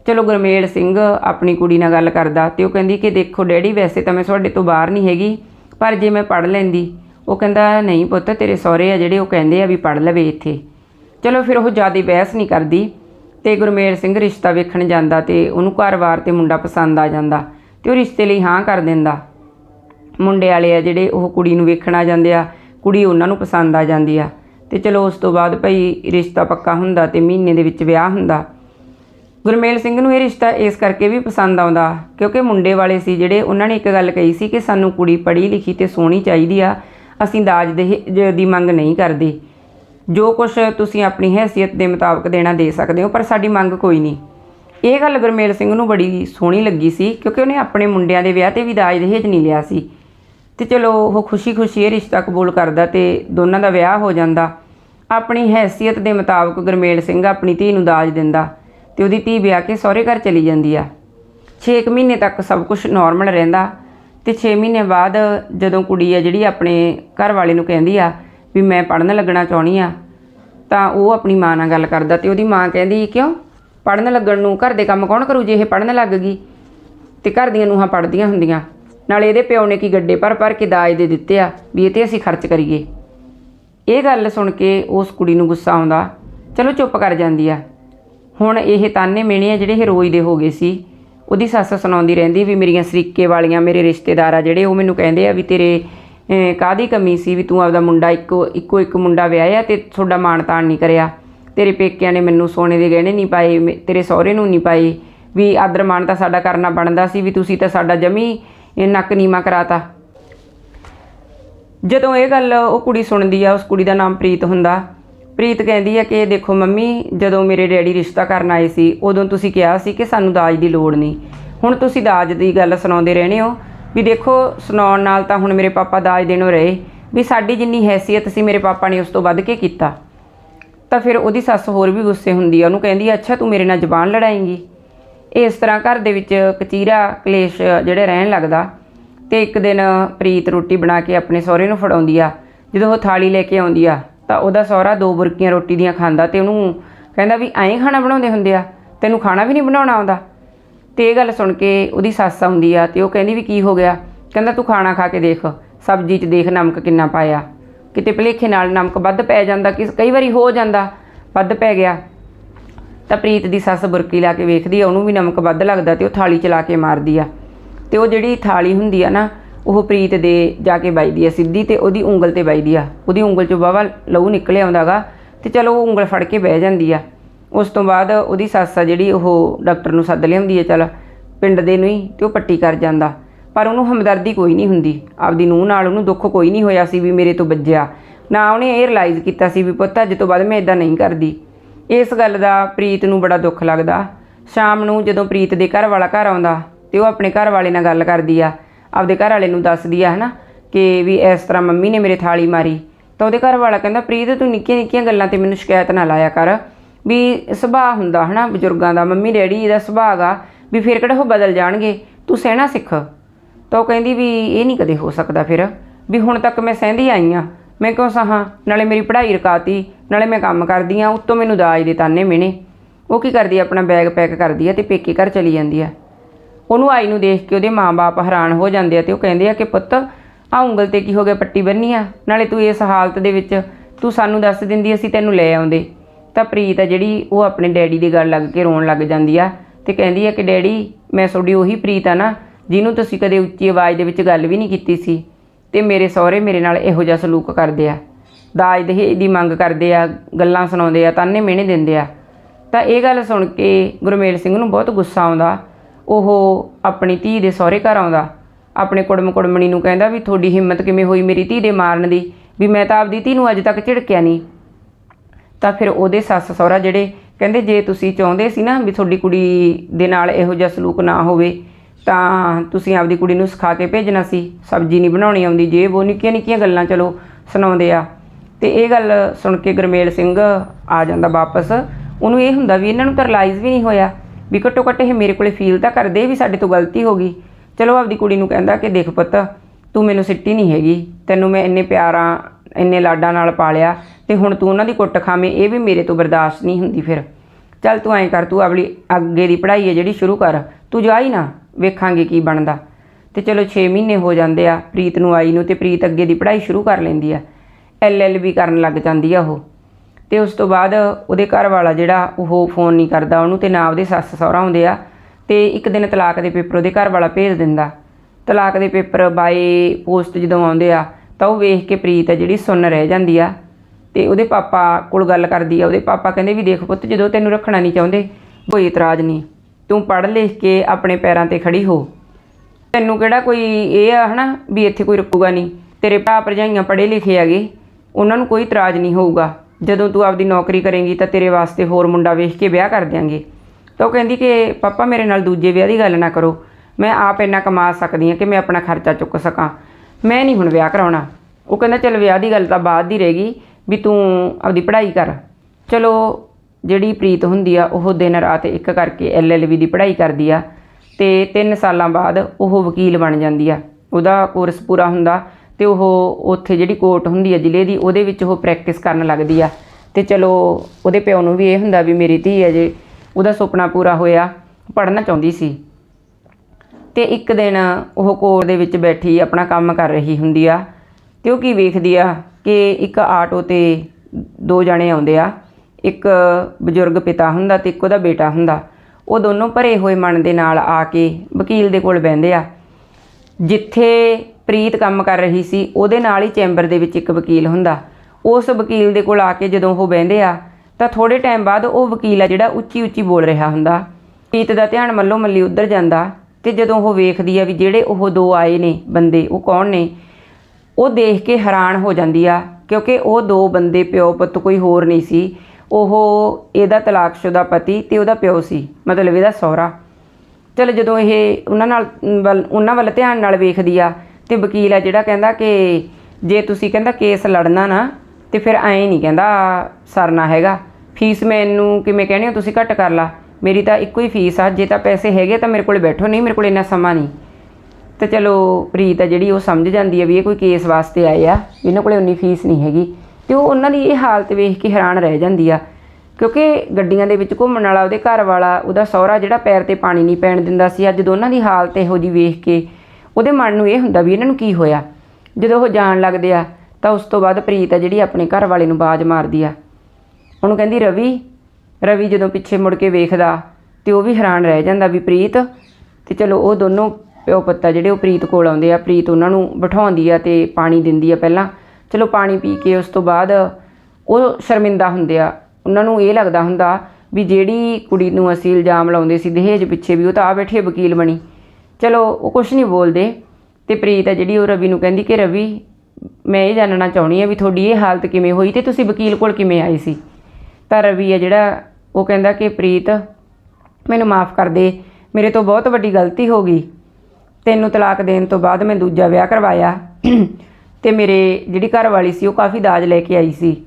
ਚਲੋ ਗੁਰਮੇਲ ਸਿੰਘ ਆਪਣੀ ਕੁੜੀ ਨਾਲ ਗੱਲ ਕਰਦਾ ਤੇ ਉਹ ਕਹਿੰਦੀ ਕਿ ਦੇਖੋ ਡੈਡੀ, ਵੈਸੇ ਤਾਂ ਮੈਂ ਤੁਹਾਡੇ ਤੋਂ ਬਾਹਰ ਨਹੀਂ ਹੈਗੀ, ਪਰ ਜੇ ਮੈਂ ਪੜ੍ਹ ਲੈਂਦੀ। ਉਹ ਕਹਿੰਦਾ, ਨਹੀਂ ਪੁੱਤ, ਤੇਰੇ ਸਹੁਰੇ ਆ ਜਿਹੜੇ ਉਹ ਕਹਿੰਦੇ ਆ ਵੀ ਪੜ੍ਹ ਲਵੇ ਇੱਥੇ। ਚਲੋ ਫਿਰ ਉਹ ਜ਼ਿਆਦਾ ਬਹਿਸ ਨਹੀਂ ਕਰਦੀ ਤੇ ਗੁਰਮੇਲ ਸਿੰਘ ਰਿਸ਼ਤਾ ਵੇਖਣ ਜਾਂਦਾ ਤੇ ਉਹਨੂੰ ਘਰ-ਬਾਰ ਤੇ ਮੁੰਡਾ ਪਸੰਦ ਆ ਜਾਂਦਾ ਤੇ ਉਹ ਰਿਸ਼ਤੇ ਲਈ ਹਾਂ ਕਰ ਦਿੰਦਾ। ਮੁੰਡੇ ਵਾਲੇ ਆ ਜਿਹੜੇ ਉਹ ਕੁੜੀ ਨੂੰ ਵੇਖਣ ਆ ਜਾਂਦੇ ਆ, ਕੁੜੀ ਉਹਨਾਂ ਨੂੰ ਪਸੰਦ ਆ ਜਾਂਦੀ ਆ। ਤੇ ਚਲੋ ਉਸ ਤੋਂ ਬਾਅਦ ਭਈ ਰਿਸ਼ਤਾ ਪੱਕਾ ਹੁੰਦਾ ਤੇ ਮਹੀਨੇ ਦੇ ਵਿੱਚ ਵਿਆਹ ਹੁੰਦਾ। ਗੁਰਮੇਲ ਸਿੰਘ ਨੂੰ ਇਹ ਰਿਸ਼ਤਾ ਇਸ ਕਰਕੇ ਵੀ ਪਸੰਦ ਆਉਂਦਾ ਕਿਉਂਕਿ ਮੁੰਡੇ ਵਾਲੇ ਸੀ ਜਿਹੜੇ ਉਹਨਾਂ ਨੇ ਇੱਕ ਗੱਲ ਕਹੀ ਸੀ ਕਿ ਸਾਨੂੰ ਕੁੜੀ ਪੜ੍ਹੀ ਲਿਖੀ ਤੇ ਸੋਹਣੀ ਚਾਹੀਦੀ ਆ, ਅਸੀਂ ਦਾਜ ਦੇ ਦੀ ਮੰਗ ਨਹੀਂ ਕਰਦੇ। ਜੋ ਕੁਝ ਤੁਸੀਂ ਆਪਣੀ ਹੈਸੀਅਤ ਦੇ ਮੁਤਾਬਕ ਦੇਣਾ ਦੇ ਸਕਦੇ ਹੋ, ਪਰ ਸਾਡੀ ਮੰਗ ਕੋਈ ਨਹੀਂ। ਇਹ ਗੱਲ ਗੁਰਮੇਲ ਸਿੰਘ ਨੂੰ ਬੜੀ ਸੋਹਣੀ ਲੱਗੀ ਸੀ ਕਿਉਂਕਿ ਉਹਨੇ ਆਪਣੇ ਮੁੰਡਿਆਂ ਦੇ ਵਿਆਹ ਤੇ ਵੀ ਦਾਜ ਦਹੇਜ ਨਹੀਂ ਲਿਆ ਸੀ। ਤੇ ਚਲੋ ਉਹ ਖੁਸ਼ੀ-ਖੁਸ਼ੀ ਇਹ ਰਿਸ਼ਤਾ ਕਬੂਲ ਕਰਦਾ ਤੇ ਦੋਨਾਂ ਦਾ ਵਿਆਹ ਹੋ ਜਾਂਦਾ। ਆਪਣੀ ਹੈਸੀਅਤ ਦੇ ਮੁਤਾਬਕ ਗੁਰਮੇਲ ਸਿੰਘ ਆਪਣੀ ਧੀ ਨੂੰ ਦਾਜ ਦਿੰਦਾ ਤੇ ਉਹਦੀ ਧੀ ਵਿਆਹ ਕੇ ਸਹੁਰੇ ਘਰ ਚਲੀ ਜਾਂਦੀ ਆ। 6 ਮਹੀਨੇ ਤੱਕ ਸਭ ਕੁਝ ਨਾਰਮਲ ਰਹਿੰਦਾ ਤੇ 6 ਮਹੀਨੇ ਬਾਅਦ ਜਦੋਂ ਕੁੜੀ ਆ ਜਿਹੜੀ ਆਪਣੇ ਘਰ ਵਾਲੇ ਨੂੰ ਕਹਿੰਦੀ ਆ ਵੀ ਮੈਂ ਪੜਨ ਲੱਗਣਾ ਚਾਹੁੰਦੀ ਆ, ਤਾਂ ਉਹ ਆਪਣੀ ਮਾਂ ਨਾਲ ਗੱਲ ਕਰਦਾ ਤੇ ਉਹਦੀ ਮਾਂ ਕਹਿੰਦੀ, ਕਿਉਂ? ਪੜਨ ਲੱਗਣ ਨੂੰ ਘਰ ਦੇ ਕੰਮ ਕੌਣ ਕਰੂ ਜੇ ਇਹ ਪੜਨ ਲੱਗ ਗਈ? ਤੇ ਘਰ ਦੀਆਂ ਨੂੰਹਾਂ ਪੜਦੀਆਂ ਹੁੰਦੀਆਂ। ਨਾਲੇ ਇਹਦੇ ਪਿਓ ਨੇ ਕੀ ਗੱਡੇ ਭਰ ਭਰ ਕੇ ਦਾਜ ਦੇ ਦਿੱਤੇ ਆ ਵੀ ਇਹ ਤੇ ਅਸੀਂ ਖਰਚ ਕਰੀਏ। ਇਹ ਗੱਲ ਸੁਣ ਕੇ ਉਸ ਕੁੜੀ ਨੂੰ ਗੁੱਸਾ ਆਉਂਦਾ ਚਲੋ ਚੁੱਪ ਕਰ ਜਾਂਦੀ ਆ। ਹੁਣ ਇਹ ਤਾਨੇ ਮੇਣੇ ਆ ਜਿਹੜੇ ਇਹ ਰੋਜ਼ ਦੇ ਹੋ ਗਏ ਸੀ ਉਹਦੀ ਸੱਸ ਸੁਣਾਉਂਦੀ ਰਹਿੰਦੀ ਵੀ ਮੇਰੀਆਂ ਸਰੀਕੇ ਵਾਲੀਆਂ ਮੇਰੇ ਰਿਸ਼ਤੇਦਾਰ ਆ ਜਿਹੜੇ ਉਹ ਮੈਨੂੰ ਕਹਿੰਦੇ ਆ ਵੀ ਤੇਰੇ ਅਹ, ਕਾਹਦੀ ਕਮੀ ਸੀ ਵੀ ਤੂੰ ਆਪਦਾ ਮੁੰਡਾ ਇੱਕੋ ਇੱਕੋ ਇੱਕ ਮੁੰਡਾ ਵਿਆਹਿਆ ਤੇ ਤੁਹਾਡਾ ਮਾਣ ਤਾਣ ਨਹੀਂ ਕਰਿਆ। ਤੇਰੇ ਪੇਕਿਆਂ ਨੇ ਮੈਨੂੰ ਸੋਨੇ ਦੇ ਗਹਿਣੇ ਨਹੀਂ ਪਾਏ ਮੇ- ਤੇਰੇ ਸਹੁਰੇ ਨੂੰ ਨਹੀਂ ਪਾਏ ਵੀ ਆਦਰ ਮਾਣ ਤਾਂ ਸਾਡਾ ਕਰਨਾ ਬਣਦਾ ਸੀ ਵੀ ਤੁਸੀਂ ਤਾਂ ਸਾਡਾ ਜਮੀ ਇਹ ਨੱਕ ਨੀਮਾ ਕਰਾਤਾ। ਜਦੋਂ ਇਹ ਗੱਲ ਉਹ ਕੁੜੀ ਸੁਣਦੀ ਆ, ਉਸ ਕੁੜੀ ਦਾ ਨਾਮ ਪ੍ਰੀਤ ਹੁੰਦਾ। ਪ੍ਰੀਤ ਕਹਿੰਦੀ ਆ ਕਿ ਦੇਖੋ ਮੰਮੀ, ਜਦੋਂ ਮੇਰੇ ਡੈਡੀ ਰਿਸ਼ਤਾ ਕਰਨ ਆਏ ਸੀ, ਉਦੋਂ ਤੁਸੀਂ ਕਿਹਾ ਸੀ ਕਿ ਸਾਨੂੰ ਦਾਜ ਦੀ ਲੋੜ ਨਹੀਂ। ਹੁਣ ਤੁਸੀਂ ਦਾਜ ਦੀ ਗੱਲ ਸੁਣਾਉਂਦੇ ਰਹਿਣੇ ਹੋ ਵੀ ਦੇਖੋ, ਸੁਣਾਉਣ ਨਾਲ ਤਾਂ ਹੁਣ ਮੇਰੇ ਪਾਪਾ ਦਾਜ ਦੇਣੋਂ ਰਹੇ। ਵੀ ਸਾਡੀ ਜਿੰਨੀ ਹੈਸੀਅਤ ਸੀ, ਮੇਰੇ ਪਾਪਾ ਨੇ ਉਸ ਤੋਂ ਵੱਧ ਕੇ ਕੀਤਾ। ਤਾਂ ਫਿਰ ਉਹਦੀ ਸੱਸ ਹੋਰ ਵੀ ਗੁੱਸੇ ਹੁੰਦੀ ਆ। ਉਹਨੂੰ ਕਹਿੰਦੀ ਅੱਛਾ ਤੂੰ ਮੇਰੇ ਨਾਲ ਜ਼ਬਾਨ ਲੜਾਏਂਗੀ। ਇਸ ਤਰ੍ਹਾਂ ਘਰ ਦੇ ਵਿੱਚ ਕਚੀਰਾ, ਕਲੇਸ਼ ਜਿਹੜੇ ਰਹਿਣ ਲੱਗਦਾ। ਤੇ ਇੱਕ ਦਿਨ ਪ੍ਰੀਤ ਰੋਟੀ ਬਣਾ ਕੇ ਆਪਣੇ ਸਹੁਰੇ ਨੂੰ ਫੜਾਉਂਦੀ ਆ। ਜਦੋਂ ਉਹ ਥਾਲੀ ਲੈ ਕੇ ਆਉਂਦੀ ਆ, ਤਾਂ ਉਹਦਾ ਸਹੁਰਾ ਦੋ ਬੁਰਕੀਆਂ ਰੋਟੀ ਦੀਆਂ ਖਾਂਦਾ ਤੇ ਉਹਨੂੰ ਕਹਿੰਦਾ ਵੀ ਐਂ ਖਾਣਾ ਬਣਾਉਂਦੇ ਹੁੰਦੇ ਆ, ਤੈਨੂੰ ਖਾਣਾ ਵੀ ਨਹੀਂ ਬਣਾਉਣਾ ਆਉਂਦਾ। ਤੇ ਇਹ ਗੱਲ ਸੁਣ ਕੇ ਉਹਦੀ ਸੱਸ ਆਉਂਦੀ ਆ ਤੇ ਉਹ ਕਹਿੰਦੀ ਵੀ ਕੀ ਹੋ ਗਿਆ? ਕਹਿੰਦਾ ਤੂੰ ਖਾਣਾ ਖਾ ਕੇ ਦੇਖ, ਸਬਜ਼ੀ 'ਚ ਦੇਖ ਨਮਕ ਕਿੰਨਾ ਪਾਇਆ। ਕਿਤੇ ਭਲੇਖੇ ਨਾਲ ਨਮਕ ਵੱਧ ਪੈ ਜਾਂਦਾ ਕਿ ਕਈ ਵਾਰੀ ਹੋ ਜਾਂਦਾ, ਵੱਧ ਪੈ ਗਿਆ। ਤਾਂ ਪ੍ਰੀਤ ਦੀ ਸੱਸ ਬੁਰਕੀ ਲਾ ਕੇ ਵੇਖਦੀ ਆ, ਉਹਨੂੰ ਵੀ ਨਮਕ ਵੱਧ ਲੱਗਦਾ ਤੇ ਉਹ ਥਾਲੀ ਚਲਾ ਕੇ ਮਾਰਦੀ ਆ। ਤੇ ਉਹ ਜਿਹੜੀ ਥਾਲੀ ਹੁੰਦੀ ਆ ਨਾ, ਉਹ ਪ੍ਰੀਤ ਦੇ ਜਾ ਕੇ ਵੱਜਦੀ ਆ ਸਿੱਧੀ ਤੇ ਉਹਦੀ ਉਂਗਲ ਤੇ ਵੱਜਦੀ ਆ। ਉਹਦੀ ਉਂਗਲ ਚੋਂ ਵਾਹਵਾ ਲਹੂ ਨਿਕਲ ਆਉਂਦਾਗਾ ਤੇ ਚਲੋ ਉਹ ਉਂਗਲ ਫੜ ਕੇ ਬਹਿ ਜਾਂਦੀ ਆ। ਉਸ ਤੋਂ ਬਾਅਦ ਉਹਦੀ ਸੱਸ ਆ ਜਿਹੜੀ, ਉਹ ਡਾਕਟਰ ਨੂੰ ਸੱਦ ਲਿਆਉਂਦੀ ਆ, ਚਲ ਪਿੰਡ ਦੇ ਨੂੰ ਹੀ ਤੇ ਉਹ ਪੱਟੀ ਕਰ ਜਾਂਦਾ। ਪਰ ਉਹਨੂੰ ਹਮਦਰਦੀ ਕੋਈ ਨਹੀਂ ਹੁੰਦੀ। ਆਪਦੀ ਨੂੰਹ ਨਾਲ ਉਹਨੂੰ ਦੁੱਖ ਕੋਈ ਨਹੀਂ ਹੋਇਆ ਸੀ ਵੀ ਮੇਰੇ ਤੋਂ ਵੱਜਿਆ ਨਾ ਉਹਨੇ ਇਹ ਰਿਅਲਾਈਜ਼ ਕੀਤਾ ਸੀ ਵੀ ਪੁੱਤ, ਅੱਜ ਤੋਂ ਬਾਅਦ ਮੈਂ ਇਦਾਂ ਨਹੀਂ ਕਰਦੀ। ਇਸ ਗੱਲ ਦਾ ਪ੍ਰੀਤ ਨੂੰ ਬੜਾ ਦੁੱਖ ਲੱਗਦਾ। ਸ਼ਾਮ ਨੂੰ ਜਦੋਂ ਪ੍ਰੀਤ ਦੇ ਘਰ ਵਾਲਾ ਘਰ ਆਉਂਦਾ ਤੇ ਉਹ ਆਪਣੇ ਘਰ ਵਾਲੇ ਨਾਲ ਗੱਲ ਕਰਦੀ ਆ, ਆਪਦੇ ਘਰ ਵਾਲੇ ਨੂੰ ਦੱਸਦੀ ਆ, ਹਨਾ, ਕਿ ਵੀ ਇਸ ਤਰ੍ਹਾਂ ਮੰਮੀ ਨੇ ਮੇਰੇ ਥਾਲੀ ਮਾਰੀ। ਤਾਂ ਉਹਦੇ ਘਰ ਵਾਲਾ ਕਹਿੰਦਾ, ਪ੍ਰੀਤ, ਤੂੰ ਨਿੱਕੀਆਂ ਨਿੱਕੀਆਂ ਗੱਲਾਂ ਤੇ ਮੈਨੂੰ ਸ਼ਿਕਾਇਤ ਨਾ ਲਾਇਆ ਕਰ। ਵੀ ਸੁਭਾਅ ਹੁੰਦਾ, ਹਨਾ, ਬਜ਼ੁਰਗਾਂ ਦਾ, ਮੰਮੀ ਡੈਡੀ ਦਾ ਸੁਭਾਅ ਆ, ਵੀ ਫਿਰ ਕਿਹੜਾ ਉਹ ਬਦਲ ਜਾਣਗੇ? ਤੂੰ ਸਹਿਣਾ ਸਿੱਖ। ਤਾਂ ਉਹ ਕਹਿੰਦੀ ਵੀ ਇਹ ਨਹੀਂ ਕਦੇ ਹੋ ਸਕਦਾ ਫਿਰ, ਵੀ ਹੁਣ ਤੱਕ ਮੈਂ ਸਹਿੰਦੀ ਆਈ ਆ। ਮੈਂ ਕਿਉਂ ਸਹਾਂ? ਨਾਲੇ ਮੇਰੀ ਪੜ੍ਹਾਈ ਰਕਾਤੀ ਨਾਲੇ ਮੈਂ ਕੰਮ ਕਰਦੀ ਆ, ਉੱਤੋਂ ਮੈਨੂੰ ਦਾਜ ਦੇ ਤਾਨੇ ਮਿਹਣੇ ਉਹ ਕੀ ਕਰਦੀ ਆ, ਆਪਣਾ ਬੈਗ ਪੈਕ ਕਰਦੀ ਆ ਤੇ ਪੇਕੇ ਘਰ ਚਲੀ ਜਾਂਦੀ ਆ। ਉਹਨੂੰ ਆਈ ਨੂੰ ਦੇਖ ਕੇ ਉਹਦੇ ਮਾਪੇ ਹੈਰਾਨ ਹੋ ਜਾਂਦੇ ਆ ਤੇ ਉਹ ਕਹਿੰਦੇ ਆ ਕਿ ਪੁੱਤ ਆ ਉਂਗਲ ਤੇ ਕੀ ਹੋ ਗਿਆ, ਪੱਟੀ ਬੰਨੀ ਆ? ਨਾਲੇ ਤੂੰ ਇਸ ਹਾਲਤ ਦੇ ਵਿੱਚ ਤੂੰ ਸਾਨੂੰ ਦੱਸ ਦਿੰਦੀ ਅਸੀਂ ਤੈਨੂੰ ਲੈ ਆਉਂਦੇ। ਤਾਂ ਪ੍ਰੀਤ ਆ ਜਿਹੜੀ, ਉਹ ਆਪਣੇ ਡੈਡੀ ਦੀ ਗੱਲ ਲੱਗ ਕੇ ਰੋਣ ਲੱਗ ਜਾਂਦੀ ਆ ਤੇ ਕਹਿੰਦੀ ਆ ਕਿ ਡੈਡੀ, ਮੈਂ ਤੁਹਾਡੀ ਉਹੀ ਪ੍ਰੀਤ ਆ ਨਾ, ਜਿਹਨੂੰ ਤੁਸੀਂ ਕਦੇ ਉੱਚੀ ਆਵਾਜ਼ ਦੇ ਵਿੱਚ ਗੱਲ ਵੀ ਨਹੀਂ ਕੀਤੀ ਸੀ ਤੇ ਮੇਰੇ ਸਹੁਰੇ ਮੇਰੇ ਨਾਲ ਇਹੋ ਜਿਹਾ ਸਲੂਕ ਕਰਦੇ ਆ। ਦਾਜ ਦਹੇਜ ਦੀ ਮੰਗ ਕਰਦੇ ਆ, ਗੱਲਾਂ ਸੁਣਾਉਂਦੇ ਆ, ਤਾਨੇ ਮਿਹਣੇ ਦਿੰਦੇ ਆ। ਤਾਂ ਇਹ ਗੱਲ ਸੁਣ ਕੇ ਗੁਰਮੇਲ ਸਿੰਘ ਨੂੰ ਬਹੁਤ ਗੁੱਸਾ ਆਉਂਦਾ। ਉਹ ਆਪਣੀ ਧੀ ਦੇ ਸਹੁਰੇ ਘਰ ਆਉਂਦਾ। ਆਪਣੇ ਕੁੜਮ ਕੁੜਮਣੀ ਨੂੰ ਕਹਿੰਦਾ ਵੀ ਤੁਹਾਡੀ ਹਿੰਮਤ ਕਿਵੇਂ ਹੋਈ ਮੇਰੀ ਧੀ ਦੇ ਮਾਰਨ ਦੀ? ਵੀ ਮੈਂ ਤਾਂ ਆਪਦੀ ਧੀ ਨੂੰ ਅੱਜ ਤੱਕ ਝਿੜਕਿਆ ਨਹੀਂ। ਤਾਂ ਫਿਰ ਉਹਦੇ ਸੱਸ ਸਹੁਰਾ ਜਿਹੜੇ ਕਹਿੰਦੇ ਜੇ ਤੁਸੀਂ ਚਾਹੁੰਦੇ ਸੀ ਨਾ ਵੀ ਤੁਹਾਡੀ ਕੁੜੀ ਦੇ ਨਾਲ ਇਹੋ ਜਿਹਾ ਸਲੂਕ ਨਾ ਹੋਵੇ, ਤਾਂ ਤੁਸੀਂ ਆਪਦੀ ਕੁੜੀ ਨੂੰ ਸਿਖਾ ਕੇ ਭੇਜਣਾ ਸੀ। ਸਬਜ਼ੀ ਨਹੀਂ ਬਣਾਉਣੀ ਆਉਂਦੀ ਜੇ ਉਹ ਨਿੱਕੀਆਂ ਨਿੱਕੀਆਂ ਗੱਲਾਂ ਚਲੋ ਸੁਣਾਉਂਦੇ ਆ। ਤੇ ਇਹ ਗੱਲ ਸੁਣ ਕੇ ਗੁਰਮੇਲ ਸਿੰਘ ਆ ਜਾਂਦਾ ਵਾਪਸ। ਉਹਨੂੰ ਇਹ ਹੁੰਦਾ ਵੀ ਇਹਨਾਂ ਨੂੰ ਤਾਂ ਰਿਲਾਈਜ਼ ਵੀ ਨਹੀਂ ਹੋਇਆ ਵੀ ਘੱਟੋ ਘੱਟ ਇਹ ਮੇਰੇ ਕੋਲੇ ਫੀਲ ਤਾਂ ਕਰਦੇ ਵੀ ਸਾਡੇ ਤੋਂ ਗਲਤੀ ਹੋ ਗਈ। ਚਲੋ ਆਪਦੀ ਕੁੜੀ ਨੂੰ ਕਹਿੰਦਾ ਕਿ ਦੇਖ ਪੁੱਤ, ਤੂੰ ਮੈਨੂੰ ਸਿੱਟੀ ਨਹੀਂ ਹੈਗੀ, ਤੈਨੂੰ ਮੈਂ ਇੰਨੇ ਪਿਆਰਾਂ, ਇੰਨੇ ਲਾਡਾਂ ਨਾਲ ਪਾਲਿਆ ਤੇ ਹੁਣ ਤੂੰ ਉਹਨਾਂ ਦੀ ਕੁੱਟ ਖਾਵੇਂ, ਇਹ ਵੀ ਮੇਰੇ ਤੋਂ ਬਰਦਾਸ਼ਤ ਨਹੀਂ ਹੁੰਦੀ ਫਿਰ। ਚੱਲ ਤੂੰ ਐਂ ਕਰ, ਤੂੰ ਆਪਣੀ ਅੱਗੇ ਦੀ ਪੜ੍ਹਾਈ ਹੈ ਜਿਹੜੀ ਸ਼ੁਰੂ ਕਰ, ਤੂੰ ਜਾ ਹੀ ਨਾ, ਵੇਖਾਂਗੇ ਕੀ ਬਣਦਾ। ਤੇ ਚਲੋ 6 ਮਹੀਨੇ ਹੋ ਜਾਂਦੇ ਆ, ਪ੍ਰੀਤ ਨੂੰ ਆਈ ਨੂੰ ਤੇ ਪ੍ਰੀਤ ਅੱਗੇ ਦੀ ਪੜ੍ਹਾਈ ਸ਼ੁਰੂ ਕਰ ਲੈਂਦੀ ਆ। ਐਲਐਲਬੀ ਕਰਨ ਲੱਗ ਜਾਂਦੀ ਆ ਉਹ। ਤੇ ਉਸ ਤੋਂ ਬਾਅਦ ਉਹਦੇ ਘਰ ਵਾਲਾ ਜਿਹੜਾ ਉਹ ਫੋਨ ਨਹੀਂ ਕਰਦਾ ਉਹਨੂੰ ਤੇ ਨਾ ਉਹਦੇ ਸੱਸ ਸਹੁਰਾ ਹੁੰਦੇ ਆ। ਤੇ ਇੱਕ ਦਿਨ ਤਲਾਕ ਦੇ ਪੇਪਰ ਉਹਦੇ ਘਰ ਵਾਲਾ ਭੇਜ ਦਿੰਦਾ। ਤਲਾਕ ਦੇ ਪੇਪਰ ਬਾਈ ਪੋਸਟ ਜਦੋਂ ਆਉਂਦੇ ਆ ਤਾਂ ਉਹ ਵੇਖ ਕੇ ਪ੍ਰੀਤ ਆ ਜਿਹੜੀ ਸੁੰਨ ਰਹਿ ਜਾਂਦੀ ਆ। ਤੇ ਉਹਦੇ ਪਾਪਾ ਕੋਲ ਗੱਲ ਕਰਦੀ ਆ। ਉਹਦੇ ਪਾਪਾ ਕਹਿੰਦੇ ਵੀ ਦੇਖ ਪੁੱਤ ਜਦੋਂ ਤੈਨੂੰ ਰੱਖਣਾ ਨਹੀਂ ਚਾਹੁੰਦੇ ਕੋਈ ਇਤਰਾਜ਼ ਨਹੀਂ। ਤੂੰ ਪੜ੍ਹ ਲਿਖ ਕੇ ਆਪਣੇ ਪੈਰਾਂ ਤੇ ਖੜੀ ਹੋ। ਤੈਨੂੰ ਕਿਹੜਾ ਕੋਈ ਇਹ ਆ ਹਨਾ ਵੀ ਇੱਥੇ ਕੋਈ ਰੁਕੂਗਾ ਨਹੀਂ। ਤੇਰੇ ਭਰਾ ਭਰਜਾਈਆਂ ਪੜ੍ਹੇ ਲਿਖੇ ਹੈਗੇ। ਉਹਨਾਂ ਨੂੰ ਕੋਈ ਇਤਰਾਜ਼ ਨਹੀਂ ਹੋਊਗਾ। ਜਦੋਂ ਤੂੰ ਆਪਦੀ ਨੌਕਰੀ ਕਰੇਂਗੀ ਤਾਂ ਤੇਰੇ ਵਾਸਤੇ ਹੋਰ ਮੁੰਡਾ ਵੇਖ ਕੇ ਵਿਆਹ ਕਰ ਦਿਆਂਗੇ। ਤਾਂ ਉਹ ਕਹਿੰਦੀ ਕਿ, ਪਾਪਾ, ਮੇਰੇ ਨਾਲ ਦੂਜੇ ਵਿਆਹ ਦੀ ਗੱਲ ਨਾ ਕਰੋ। ਮੈਂ ਆਪ ਇੰਨਾ ਕਮਾ ਸਕਦੀ ਹਾਂ ਕਿ ਮੈਂ ਆਪਣਾ ਖਰਚਾ ਚੁੱਕ ਸਕਾਂ। ਮੈਂ ਨਹੀਂ ਹੁਣ ਵਿਆਹ ਕਰਾਉਣਾ। ਉਹ ਕਹਿੰਦਾ, ਚਲ ਵਿਆਹ ਦੀ ਗੱਲ ਤਾਂ ਬਾਅਦ ਦੀ ਰਹੇਗੀ ਵੀ ਤੂੰ ਆਪਦੀ ਪੜ੍ਹਾਈ ਕਰ। ਚਲੋ, ਜਿਹੜੀ ਪ੍ਰੀਤ ਹੁੰਦੀ ਆ, ਉਹ ਦਿਨ ਰਾਤ ਇੱਕ ਕਰਕੇ ਐਲਐਲਬੀ ਦੀ ਪੜ੍ਹਾਈ ਕਰਦੀ ਆ ਤੇ 3 ਸਾਲਾਂ ਬਾਅਦ ਉਹ ਵਕੀਲ ਬਣ ਜਾਂਦੀ ਆ। ਉਹਦਾ ਕੋਰਸ ਪੂਰਾ ਹੁੰਦਾ। ਤੇ ਉਹ ਉੱਥੇ ਜਿਹੜੀ ਕੋਰਟ ਹੁੰਦੀ ਹੈ ਜ਼ਿਲ੍ਹੇ ਦੀ, ਉਹਦੇ ਵਿੱਚ ਉਹ ਪ੍ਰੈਕਟਿਸ ਕਰਨ ਲੱਗਦੀ ਆ। ਤੇ ਚਲੋ, ਉਹਦੇ ਪਿਓ ਨੂੰ ਵੀ ਇਹ ਹੁੰਦਾ ਵੀ ਮੇਰੀ ਧੀ ਹੈ ਜੇ, ਉਹਦਾ ਸੁਪਨਾ ਪੂਰਾ ਹੋਇਆ, ਪੜ੍ਹਨਾ ਚਾਹੁੰਦੀ ਸੀ। ਤੇ ਇੱਕ ਦਿਨ ਉਹ ਕੋਰ ਦੇ ਵਿੱਚ ਬੈਠੀ, ਆਪਣਾ ਕੰਮ ਕਰ ਰਹੀ ਹੁੰਦੀ ਆ, ਤੇ ਉਹ ਕੀ ਵੇਖਦੀ ਆ ਕਿ ਇੱਕ ਆਟੋ ਤੇ ਦੋ ਜਣੇ ਆਉਂਦੇ ਆ। ਇੱਕ ਬਜ਼ੁਰਗ ਪਿਤਾ ਹੁੰਦਾ ਤੇ ਇੱਕ ਉਹਦਾ ਬੇਟਾ ਹੁੰਦਾ। ਉਹ ਦੋਨੋਂ ਭਰੇ ਹੋਏ ਮਨ ਦੇ ਨਾਲ ਆ ਕੇ ਵਕੀਲ ਦੇ ਕੋਲ ਬਹਿੰਦੇ ਆ। ਜਿੱਥੇ ਪ੍ਰੀਤ ਕੰਮ ਕਰ ਰਹੀ ਸੀ, ਉਹਦੇ ਨਾਲ ਹੀ ਚੈਂਬਰ ਦੇ ਵਿੱਚ ਇੱਕ ਵਕੀਲ ਹੁੰਦਾ। ਉਸ ਵਕੀਲ ਦੇ ਕੋਲ ਆ ਕੇ ਜਦੋਂ ਉਹ ਬਹਿੰਦੇ ਆ, ਤਾਂ ਥੋੜੇ ਟਾਈਮ ਬਾਅਦ ਉਹ ਵਕੀਲ ਆ ਜਿਹੜਾ ਉੱਚੀ ਉੱਚੀ ਬੋਲ ਰਿਹਾ ਹੁੰਦਾ। ਪ੍ਰੀਤ ਦਾ ਧਿਆਨ ਮੱਲੋ ਮੱਲੀ ਉੱਧਰ ਜਾਂਦਾ ਤੇ ਜਦੋਂ ਉਹ ਵੇਖਦੀ ਆ ਵੀ ਜਿਹੜੇ ਉਹ ਦੋ ਆਏ ਨੇ ਬੰਦੇ, ਉਹ ਕੌਣ ਨੇ, ਉਹ ਦੇਖ ਕੇ ਹੈਰਾਨ ਹੋ ਜਾਂਦੀ ਆ, ਕਿਉਂਕਿ ਉਹ ਦੋ ਬੰਦੇ ਪਿਓ ਪੁੱਤ ਕੋਈ ਹੋਰ ਨਹੀਂ ਸੀ। ਉਹ, ਇਹਦਾ ਤਲਾਕਸ਼ੁਦਾ ਪਤੀ ਤੇ ਉਹਦਾ ਪਿਓ ਸੀ, ਮਤਲਬ ਇਹਦਾ ਸਹੁਰਾ। ਚਲ ਜਦੋਂ ਇਹ ਉਹਨਾਂ ਨਾਲ ਵੱਲ, ਉਹਨਾਂ ਵੱਲ ਧਿਆਨ ਨਾਲ ਵੇਖਦੀ ਆ ਤੇ ਵਕੀਲ ਆ ਜਿਹੜਾ ਕਹਿੰਦਾ ਕਿ ਜੇ ਤੁਸੀਂ ਕਹਿੰਦਾ ਕੇਸ ਲੜਨਾ ਨਾ, ਤੇ ਫਿਰ ਐਂ ਨਹੀਂ ਕਹਿੰਦਾ ਸਰਨਾ ਹੈਗਾ। ਫੀਸ ਮੈਨੂੰ ਕਿਵੇਂ ਕਹਿਣੀ ਹੋ ਤੁਸੀਂ ਘੱਟ ਕਰ ਲਾ। ਮੇਰੀ ਤਾਂ ਇੱਕੋ ਹੀ ਫੀਸ ਆ। ਜੇ ਤਾਂ ਪੈਸੇ ਹੈਗੇ ਤਾਂ ਮੇਰੇ ਕੋਲ ਬੈਠੋ। ਨਹੀਂ, ਮੇਰੇ ਕੋਲ ਇੰਨਾ ਸਮਾਂ ਨਹੀਂ। ਤੇ ਚਲੋ, ਪ੍ਰੀਤ ਆ ਜਿਹੜੀ, ਉਹ ਸਮਝ ਜਾਂਦੀ ਹੈ ਵੀ ਇਹ ਕੋਈ ਕੇਸ ਵਾਸਤੇ ਆਏ ਆ। ਇਹਨਾਂ ਕੋਲੇ ਉਨੀ ਫੀਸ ਨਹੀਂ ਹੈਗੀ। ਤੇ ਉਹ ਉਹਨਾਂ ਦੀ ਇਹ ਹਾਲਤ ਵੇਖ ਕੇ ਹੈਰਾਨ ਰਹਿ ਜਾਂਦੀ ਆ। ਕਿਉਂਕਿ ਗੱਡੀਆਂ ਦੇ ਵਿੱਚ ਘੁੰਮਣ ਵਾਲਾ, ਉਹਦੇ ਘਰ ਵਾਲਾ, ਉਹਦਾ ਸਹੁਰਾ ਜਿਹੜਾ ਪੈਰ ਤੇ ਪਾਣੀ ਨਹੀਂ ਪੈਣ ਦਿੰਦਾ ਸੀ, ਅੱਜ ਦੋਨਾਂ ਦੀ ਹਾਲਤ ਇਹੋ ਜੀ ਵੇਖ ਕੇ ਉਹਦੇ ਮਨ ਨੂੰ ਇਹ ਹੁੰਦਾ ਵੀ ਇਹਨਾਂ ਨੂੰ ਕੀ ਹੋਇਆ। ਜਦੋਂ ਉਹ ਜਾਣ ਲੱਗਦੇ ਆ, ਤਾਂ ਉਸ ਤੋਂ ਬਾਅਦ ਪ੍ਰੀਤ ਆ ਜਿਹੜੀ ਆਪਣੇ ਘਰ ਵਾਲੇ ਨੂੰ ਬਾਜ਼ ਮਾਰਦੀ ਆ। ਉਹਨੂੰ ਕਹਿੰਦੀ, ਰਵੀ ਰਵੀ ਜਦੋਂ ਪਿੱਛੇ ਮੁੜ ਕੇ ਵੇਖਦਾ, ਤੇ ਉਹ ਵੀ ਹੈਰਾਨ ਰਹਿ ਜਾਂਦਾ ਵੀ ਪ੍ਰੀਤ, ਤੇ ਚਲੋ ਉਹ ਦੋਨੋਂ ਪਿਓ ਪੁੱਤ ਆ ਜਿਹੜੇ ਉਹ ਪ੍ਰੀਤ ਕੋਲ ਆਉਂਦੇ ਆ, ਪ੍ਰੀਤ ਉਹਨਾਂ ਨੂੰ ਬਿਠਾਉਂਦੀ ਆ ਤੇ ਪਾਣੀ ਦਿੰਦੀ ਆ ਪਹਿਲਾਂ। ਚਲੋ ਪਾਣੀ ਪੀ ਕੇ ਉਸ ਤੋਂ ਬਾਅਦ ਉਹ ਸ਼ਰਮਿੰਦਾ ਹੁੰਦੇ ਆ ਉਹਨਾਂ ਨੂੰ ਇਹ ਲੱਗਦਾ ਹੁੰਦਾ ਵੀ ਜਿਹੜੀ ਕੁੜੀ ਨੂੰ ਅਸੀਂ ਇਲਜ਼ਾਮ ਲਾਉਂਦੇ ਸੀ ਦਹੇਜ ਪਿੱਛੇ ਵੀ ਉਹ ਤਾਂ ਆ ਬੈਠੀ ਵਕੀਲ ਬਣੀ। ਚਲੋ, ਉਹ ਕੁਝ ਨਹੀਂ ਬੋਲਦੇ। ਤੇ ਪ੍ਰੀਤ ਆ ਜਿਹੜੀ, ਉਹ ਰਵੀ ਨੂੰ ਕਹਿੰਦੀ ਕਿ ਰਵੀ, ਮੈਂ ਇਹ ਜਾਣਨਾ ਚਾਹੁੰਦੀ ਆ ਵੀ ਤੁਹਾਡੀ ਇਹ ਹਾਲਤ ਕਿਵੇਂ ਹੋਈ ਤੇ ਤੁਸੀਂ ਵਕੀਲ ਕੋਲ ਕਿਵੇਂ ਆਏ ਸੀ? ਤਾਂ ਰਵੀ ਆ ਜਿਹੜਾ, ਉਹ ਕਹਿੰਦਾ ਕਿ ਪ੍ਰੀਤ, ਮੈਨੂੰ ਮਾਫ ਕਰ ਦੇ, ਮੇਰੇ ਤੋਂ ਬਹੁਤ ਵੱਡੀ ਗਲਤੀ ਹੋ ਗਈ। ਤੈਨੂੰ ਤਲਾਕ ਦੇਣ ਤੋਂ ਬਾਅਦ ਮੈਂ ਦੂਜਾ ਵਿਆਹ ਕਰਵਾਇਆ। ਤੇ ਮੇਰੇ ਜਿਹੜੀ ਘਰ ਵਾਲੀ ਸੀ, ਉਹ ਕਾਫੀ ਦਾਜ ਲੈ ਕੇ ਆਈ ਸੀ।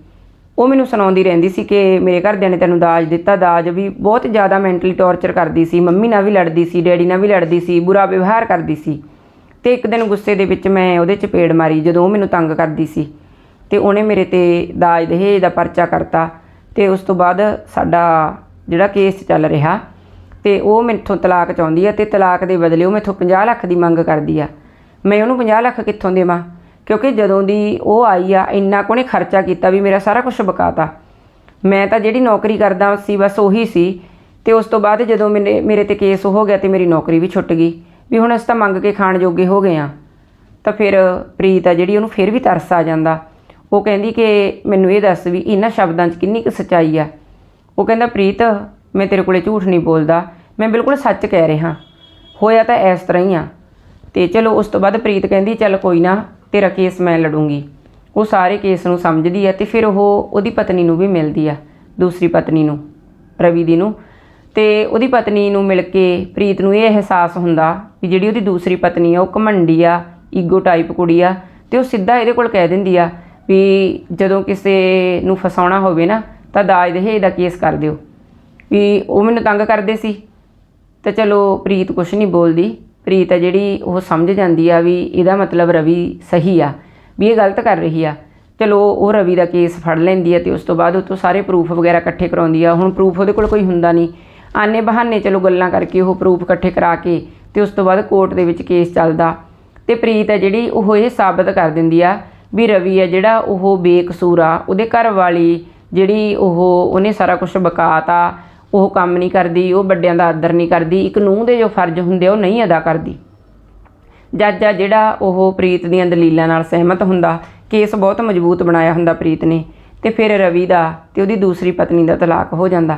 ਉਹ ਮੈਨੂੰ ਸੁਣਾਉਂਦੀ ਰਹਿੰਦੀ ਸੀ ਕਿ ਮੇਰੇ ਘਰਦਿਆਂ ਨੇ ਤੈਨੂੰ ਦਾਜ ਦਿੱਤਾ, ਦਾਜ ਵੀ ਬਹੁਤ ਜ਼ਿਆਦਾ ਮੈਂਟਲੀ ਟੌਰਚਰ ਕਰਦੀ ਸੀ, ਮੰਮੀ ਨਾਲ ਵੀ ਲੜਦੀ ਸੀ, ਡੈਡੀ ਨਾਲ ਵੀ ਲੜਦੀ ਸੀ, ਬੁਰਾ ਵਿਵਹਾਰ ਕਰਦੀ ਸੀ। ਤੇ ਇੱਕ ਦਿਨ ਗੁੱਸੇ ਦੇ ਵਿੱਚ ਮੈਂ ਉਹਦੇ ਚਪੇੜ ਮਾਰੀ, ਜਦੋਂ ਉਹ ਮੈਨੂੰ ਤੰਗ ਕਰਦੀ ਸੀ। ਤੇ ਉਹਨੇ ਮੇਰੇ ਤੇ ਦਾਜ, ਦਹੇਜ ਦਾ ਪਰਚਾ ਕਰਤਾ ਤੇ ਉਸ ਤੋਂ ਬਾਅਦ ਸਾਡਾ ਜਿਹੜਾ ਕੇਸ ਚੱਲ ਰਿਹਾ ਤੇ ਉਹ ਮੈਥੋਂ ਤਲਾਕ ਚਾਹੁੰਦੀ ਆ ਤੇ ਤਲਾਕ ਦੇ ਬਦਲੇ ਉਹ ਮੈਥੋਂ 50 ਲੱਖ ਦੀ ਮੰਗ ਕਰਦੀ ਆ। ਮੈਂ ਉਹਨੂੰ 50 ਲੱਖ ਕਿੱਥੋਂ ਦੇਵਾਂ? ਕਿਉਂਕਿ ਜਦੋਂ ਦੀ ਉਹ ਆਈ ਆ, ਇੰਨਾ ਕੋਨੇ ਖਰਚਾ ਕੀਤਾ ਵੀ ਮੇਰਾ ਸਾਰਾ ਕੁਝ ਬਕਾਤਾ। ਮੈਂ ਤਾਂ ਜਿਹੜੀ ਨੌਕਰੀ ਕਰਦਾ ਸੀ, ਬਸ ਉਹੀ ਸੀ। ਤੇ ਉਸ ਤੋਂ ਬਾਅਦ ਜਦੋਂ ਮੇਰੇ ਮੇਰੇ ਤੇ ਕੇਸ ਹੋ ਗਿਆ ਤੇ ਮੇਰੀ ਨੌਕਰੀ ਵੀ ਛੁੱਟ ਗਈ। ਵੀ ਹੁਣ ਅਸੀਂ ਤਾਂ ਮੰਗ ਕੇ ਖਾਣ ਜੋਗੇ ਹੋ ਗਏ ਆ। ਤਾਂ ਫਿਰ ਪ੍ਰੀਤ ਆ ਜਿਹੜੀ ਉਹਨੂੰ ਫਿਰ ਵੀ ਤਰਸ ਆ ਜਾਂਦਾ। ਉਹ ਕਹਿੰਦੀ ਕਿ ਮੈਨੂੰ ਇਹ ਦੱਸ ਵੀ ਇਹਨਾਂ ਸ਼ਬਦਾਂ 'ਚ ਕਿੰਨੀ ਕੁ ਸੱਚਾਈ ਆ। ਉਹ ਕਹਿੰਦਾ, ਪ੍ਰੀਤ, ਮੈਂ ਤੇਰੇ ਕੋਲੇ ਝੂਠ ਨਹੀਂ ਬੋਲਦਾ। ਮੈਂ ਬਿਲਕੁਲ ਸੱਚ ਕਹਿ ਰਿਹਾ। ਹੋਇਆ ਤਾਂ ਇਸ ਤਰ੍ਹਾਂ ਹੀ ਆ। ਤੇ ਚਲੋ ਉਸ ਤੋਂ ਬਾਅਦ ਪ੍ਰੀਤ ਕਹਿੰਦੀ, ਚੱਲ ਕੋਈ ਨਾ ਤੇਰਾ ਕੇਸ ਮੈਂ ਲੜੂੰਗੀ। ਉਹ ਸਾਰੇ ਕੇਸ ਨੂੰ ਸਮਝਦੀ ਆ ਤੇ ਫਿਰ ਉਹ ਉਹਦੀ ਪਤਨੀ ਨੂੰ ਵੀ ਮਿਲਦੀ ਆ, ਦੂਸਰੀ ਪਤਨੀ ਨੂੰ, ਰਵੀ ਦੀ ਨੂੰ। ਤੇ ਉਹਦੀ ਪਤਨੀ ਨੂੰ ਮਿਲ ਕੇ ਪ੍ਰੀਤ ਨੂੰ ਇਹ ਅਹਿਸਾਸ ਹੁੰਦਾ ਵੀ ਜਿਹੜੀ ਉਹਦੀ ਦੂਸਰੀ ਪਤਨੀ ਆ, ਉਹ ਘਮੰਡੀ ਆ, ਈਗੋ ਟਾਈਪ ਕੁੜੀ ਆ ਤੇ ਉਹ ਸਿੱਧਾ ਇਹਦੇ ਕੋਲ ਕਹਿ ਦਿੰਦੀ ਆ ਵੀ ਜਦੋਂ ਕਿਸੇ ਨੂੰ ਫਸਾਉਣਾ ਹੋਵੇ ਨਾ, ਤਾਂ ਦਾਜ ਦਹੇਜ ਦਾ ਕੇਸ ਕਰ ਦਿਓ। ਵੀ ਉਹ ਮੈਨੂੰ ਤੰਗ ਕਰਦੇ ਸੀ। ਤੇ ਚਲੋ ਪ੍ਰੀਤ ਕੁਛ ਨਹੀਂ ਬੋਲਦੀ। ਪ੍ਰੀਤ ਆ ਜਿਹੜੀ ਉਹ ਸਮਝ ਜਾਂਦੀ ਆ ਵੀ ਇਹਦਾ ਮਤਲਬ ਰਵੀ ਸਹੀ ਆ, ਵੀ ਇਹ ਗਲਤ ਕਰ ਰਹੀ ਆ। ਚਲੋ, ਉਹ ਰਵੀ ਦਾ ਕੇਸ ਫੜ ਲੈਂਦੀ ਆ ਤੇ ਉਸ ਤੋਂ ਬਾਅਦ ਉਹ ਤੋਂ ਸਾਰੇ ਪ੍ਰੂਫ ਵਗੈਰਾ ਇਕੱਠੇ ਕਰਾਉਂਦੀ ਆ। ਹੁਣ ਪ੍ਰੂਫ ਉਹਦੇ ਕੋਲ ਕੋਈ ਹੁੰਦਾ ਨਹੀਂ। ਆਨੇ ਬਹਾਨੇ ਚਲੋ ਗੱਲਾਂ ਕਰਕੇ ਉਹ ਪ੍ਰੂਫ ਇਕੱਠੇ ਕਰਾ ਕੇ ਤੇ ਉਸ ਤੋਂ ਬਾਅਦ ਕੋਰਟ ਦੇ ਵਿੱਚ ਕੇਸ ਚੱਲਦਾ। ਤੇ ਪ੍ਰੀਤ ਹੈ ਜਿਹੜੀ ਉਹ ਇਹ ਸਾਬਤ ਕਰ ਦਿੰਦੀ ਆ ਵੀ ਰਵੀ ਹੈ ਜਿਹੜਾ ਉਹ ਬੇਕਸੂਰ ਆ, ਉਹਦੇ ਘਰ ਵਾਲੀ ਜਿਹੜੀ ਉਹ, ਉਹਨੇ ਸਾਰਾ ਕੁਝ ਬਕਾਤਾ। ਉਹ ਕੰਮ ਨਹੀਂ ਕਰਦੀ ਉਹ ਵੱਡਿਆਂ ਦਾ ਆਦਰ ਨਹੀਂ ਕਰਦੀ ਇੱਕ ਨੂੰਹ ਦੇ ਜੋ ਫਰਜ਼ ਹੁੰਦੇ ਉਹ ਨਹੀਂ ਅਦਾ ਕਰਦੀ। ਜੱਜ ਆ ਜਿਹੜਾ ਉਹ ਪ੍ਰੀਤ ਦੀਆਂ ਦਲੀਲਾਂ ਨਾਲ ਸਹਿਮਤ ਹੁੰਦਾ ਕੇਸ ਬਹੁਤ ਮਜ਼ਬੂਤ ਬਣਾਇਆ ਹੁੰਦਾ ਪ੍ਰੀਤ ਨੇ ਤੇ ਫਿਰ ਰਵੀ ਦਾ ਤੇ ਉਹਦੀ ਦੂਸਰੀ ਪਤਨੀ ਦਾ ਤਲਾਕ ਹੋ ਜਾਂਦਾ।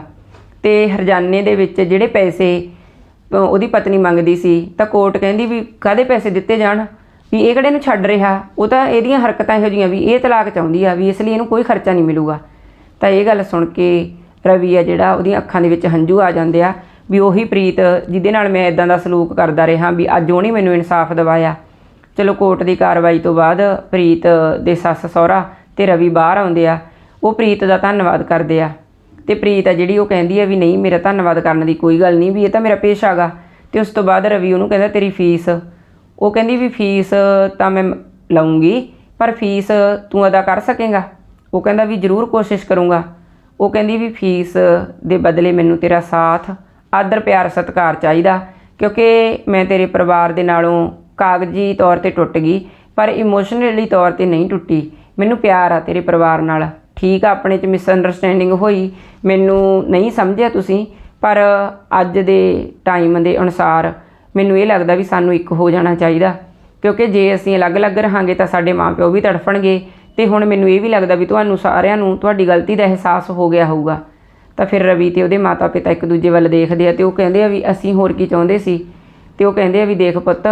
ਤੇ ਹਰਜਾਨੇ ਦੇ ਵਿੱਚ ਜਿਹੜੇ ਪੈਸੇ ਅ, ਉਹਦੀ ਪਤਨੀ ਮੰਗਦੀ ਸੀ ਤਾਂ ਕੋਰਟ ਕਹਿੰਦੀ ਵੀ ਕਾਦੇ ਪੈਸੇ ਦਿੱਤੇ ਜਾਣ? ਵੀ ਇਹ ਕਿਹੜੇ ਨੂੰ ਛੱਡ ਰਿਹਾ? ਉਹ ਤਾਂ ਇਹਦੀਆਂ ਹਰਕਤਾਂ ਇਹੋ ਜਿਹੀਆਂ ਵੀ ਇਹ ਤਲਾਕ ਚਾਹੁੰਦੀ ਆ ਵੀ ਇਸ ਲਈ ਇਹਨੂੰ ਕੋਈ ਖਰਚਾ ਨਹੀਂ ਮਿਲੂਗਾ। ਤਾਂ ਇਹ ਗੱਲ ਸੁਣ ਕੇ ਰਵੀ ਆ ਜਿਹੜਾ, ਉਹਦੀਆਂ ਅੱਖਾਂ ਦੇ ਵਿੱਚ ਹੰਝੂ ਆ ਜਾਂਦੇ ਆ, ਵੀ ਉਹੀ ਪ੍ਰੀਤ ਜਿਹਦੇ ਨਾਲ ਮੈਂ ਇਦਾਂ ਦਾ ਸਲੂਕ ਕਰਦਾ ਰਿਹਾ ਵੀ ਅੱਜ ਉਹਨੇ ਮੈਨੂੰ ਇਨਸਾਫ ਦਿਵਾਇਆ। ਚਲੋ ਕੋਰਟ ਦੀ ਕਾਰਵਾਈ ਤੋਂ ਬਾਅਦ ਪ੍ਰੀਤ ਦੇ ਸੱਸ ਸਹੁਰਾ ਤੇ ਰਵੀ ਬਾਹਰ ਆਉਂਦੇ ਆ, ਉਹ ਪ੍ਰੀਤ ਦਾ ਧੰਨਵਾਦ ਕਰਦੇ ਆ। ਤੇ ਪ੍ਰੀਤ ਆ ਜਿਹੜੀ ਉਹ ਕਹਿੰਦੀ ਆ ਵੀ ਨਹੀਂ, ਮੇਰਾ ਧੰਨਵਾਦ ਕਰਨ ਦੀ ਕੋਈ ਗੱਲ ਨਹੀਂ ਵੀ ਇਹ ਤਾਂ ਮੇਰਾ ਪੇਸ਼ਾ ਗਾ ਤੇ ਉਸ ਤੋਂ ਬਾਅਦ ਰਵੀ ਉਹਨੂੰ ਕਹਿੰਦਾ, ਤੇਰੀ ਫੀਸ। ਉਹ ਕਹਿੰਦੀ ਵੀ ਫੀਸ ਤਾਂ ਮੈਂ ਲਵਾਂਗੀ ਪਰ ਫੀਸ ਤੂੰ ਅਦਾ ਕਰ ਸਕੇਗਾ। ਉਹ ਕਹਿੰਦਾ ਵੀ ਜ਼ਰੂਰ ਕੋਸ਼ਿਸ਼ ਕਰੂੰਗਾ। ਉਹ ਕਹਿੰਦੀ ਵੀ ਫੀਸ ਦੇ ਬਦਲੇ ਮੈਨੂੰ ਤੇਰਾ ਸਾਥ, ਆਦਰ, ਪਿਆਰ, ਸਤਿਕਾਰ ਚਾਹੀਦਾ, ਕਿਉਂਕਿ ਮੈਂ ਤੇਰੇ ਪਰਿਵਾਰ ਦੇ ਨਾਲੋਂ ਕਾਗਜ਼ੀ ਤੌਰ ਤੇ ਟੁੱਟ ਗਈ, ਪਰ ਇਮੋਸ਼ਨਲੀ ਤੌਰ ਤੇ ਨਹੀਂ ਟੁੱਟੀ। ਮੈਨੂੰ ਪਿਆਰ ਆ ਤੇਰੇ ਪਰਿਵਾਰ ਨਾਲ। ਠੀਕ ਆ, ਆਪਣੇ ਚ ਮਿਸਅੰਡਰਸਟੈਂਡਿੰਗ ਹੋਈ, ਮੈਨੂੰ ਨਹੀਂ ਸਮਝਿਆ ਤੁਸੀਂ, ਪਰ ਅੱਜ ਦੇ ਟਾਈਮ ਦੇ ਅਨੁਸਾਰ ਮੈਨੂੰ ਇਹ ਲੱਗਦਾ ਵੀ ਸਾਨੂੰ ਇੱਕ ਹੋ ਜਾਣਾ ਚਾਹੀਦਾ, ਕਿਉਂਕਿ ਜੇ ਅਸੀਂ ਅਲੱਗ-ਅਲੱਗ ਰਹਾਂਗੇ ਤਾਂ ਸਾਡੇ ਮਾਪਿਓ ਵੀ ਤੜਫਣਗੇ ਤੇ ਹੁਣ ਮੈਨੂੰ ਇਹ ਵੀ ਲੱਗਦਾ ਵੀ ਤੁਹਾਨੂੰ ਸਾਰਿਆਂ ਨੂੰ ਤੁਹਾਡੀ ਗਲਤੀ ਦਾ ਅਹਿਸਾਸ ਹੋ ਗਿਆ ਹੋਊਗਾ। ਤਾਂ ਫਿਰ ਰਵੀ ਤੇ ਉਹਦੇ ਮਾਤਾ-ਪਿਤਾ ਇੱਕ ਦੂਜੇ ਵੱਲ ਦੇਖਦੇ ਆ ਤੇ ਉਹ ਕਹਿੰਦੇ ਆ ਵੀ ਅਸੀਂ ਹੋਰ ਕੀ ਚਾਹੁੰਦੇ ਸੀ? ਤੇ ਉਹ ਕਹਿੰਦੇ ਆ ਵੀ ਦੇਖ ਪੁੱਤ,